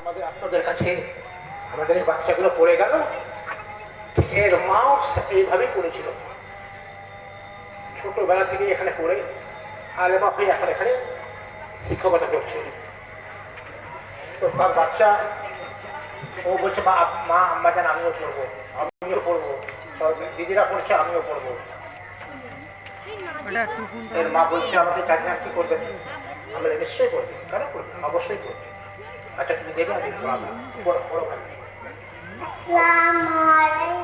আমাদের আপনাদের কাছে আমাদের এই বাচ্চাগুলো পড়ে গেল। ঠিক এর মাও এইভাবেই পড়েছিল। ছোটবেলা থেকেই এখানে পড়ে আলেমা হয়ে এখন এখানে শিক্ষকতা করছে। তো তার বাচ্চা ও বলছে মা মা আম্মা জান আমিও পড়ব আমিও পড়ব দিদিরা পড়ছে আমিও পড়ব। এর মা বলছে আমাকে জানি না। কি করবেন আমরা নিশ্চয়ই করবে কেন করবে অবশ্যই করবে। আচ্ছা তুমি দেবে আমি বড় বড় ভাই। আসসালামু আলাইকুম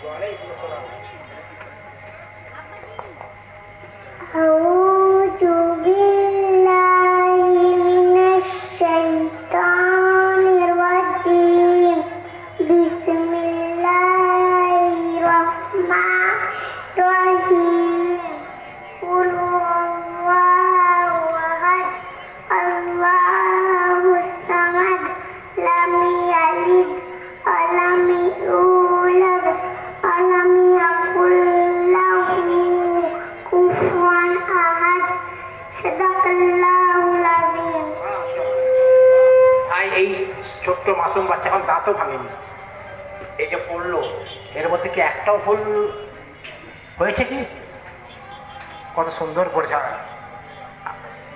ওয়া আলাইকুম আসসালাম ভাই, এই ছোট্ট মাসুম বাচ্চা এখন দাঁতও ভাঙেনি। এই যে পড়ল, এর মধ্যে কি একটাও ভুল হয়েছে কি? কত সুন্দর পড়েছে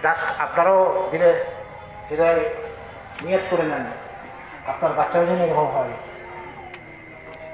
জাস্ট আপনারাও দিলে হৃদয় নিয়ত করে নেন। আপনার বাচ্চাও যেন এরকম হয়।